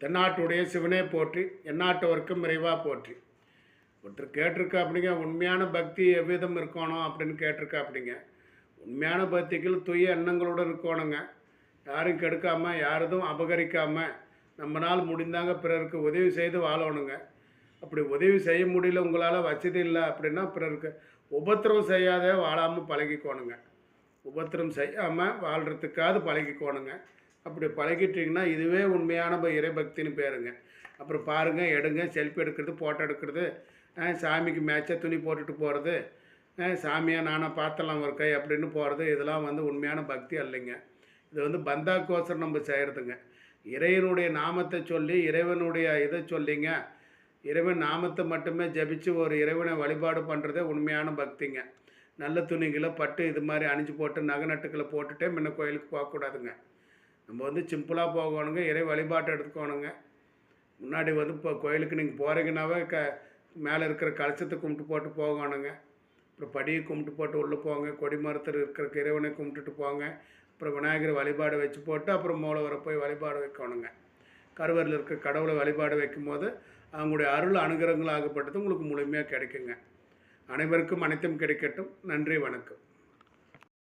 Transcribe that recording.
தென்னாட்டுடைய சிவனே போற்றி எந்நாட்டவர்க்கும் விரைவாக போற்றி. ஒருத்தர் கேட்டிருக்கா அப்படிங்க உண்மையான பக்தி எவ்விதம் இருக்கணும் அப்படின்னு கேட்டிருக்கா அப்படிங்க உண்மையான பக்திகள் தூய எண்ணங்களோடு இருக்கணுங்க. யாரும் கெடுக்காமல் யாரதும் அபகரிக்காமல் நம்மளால் முடிந்தாங்க பிறருக்கு உதவி செய்து வாழணுங்க. அப்படி உதவி செய்ய முடியல உங்களால் வசதி இல்லை அப்படின்னா பிறருக்கு உபத்திரவம் செய்யாத வாழாமல் பழகிக்கோணுங்க. உபத்திரம் செய்யாமல் வாழ்கிறதுக்காவது பழகிக்கோணுங்க. அப்படி பழகிட்டிங்கன்னா இதுவே உண்மையான ப- இறைபக்தின்னு பேருங்க. அப்புறம் பாருங்கள் எடுங்க செல்ஃபி எடுக்கிறது ஃபோட்டோ எடுக்கிறது சாமிக்கு மேட்சாக துணி போட்டுட்டு போகிறது சாமியாக நானாக பார்த்தலாம் ஒரு கை அப்படின்னு போகிறது இதெல்லாம் வந்து உண்மையான பக்தி அல்லைங்க. இது வந்து பந்தாக்கோசரம் நம்ம செய்கிறதுங்க இறைவனுடைய நாமத்தை சொல்லி இறைவனுடைய இதை சொல்லிங்க. இறைவன் நாமத்தை மட்டுமே ஜெபிச்சு ஒரு இறைவனை வழிபாடு பண்ணுறதே உண்மையான பக்திங்க. நல்ல துணிகளை பட்டு இது மாதிரி அணிஞ்சு போட்டு நகை நட்டுக்களை போட்டுட்டே முன்ன கோயிலுக்கு போகக்கூடாதுங்க. நம்ம வந்து சிம்பிளாக போகணுங்க இறை வழிபாட்டை எடுத்துக்கோணுங்க. முன்னாடி வந்து இப்போ கோயிலுக்கு நீங்கள் போகிறீங்கன்னாவே க மேலே இருக்கிற கலசத்தை கும்பிட்டு போட்டு போகணுங்க. அப்புறம் படியை கும்பிட்டு போட்டு உள்ளே போங்க கொடி மரத்தில் இருக்கிற இறைவனை கும்பிட்டுட்டு போங்க. அப்புறம் விநாயகர் வழிபாடு வச்சு போட்டு அப்புறம் மூலவரை போய் வழிபாடு வைக்கணுங்க. கருவறையில் இருக்க கடவுளை வழிபாடு வைக்கும்போது அவங்களுடைய அருள் அனுகிரகங்களாகப்பட்டது உங்களுக்கு முழுமையாக கிடைக்குங்க. அனைவருக்கும் அனைத்தும் கிடைக்கட்டும். நன்றி வணக்கம்.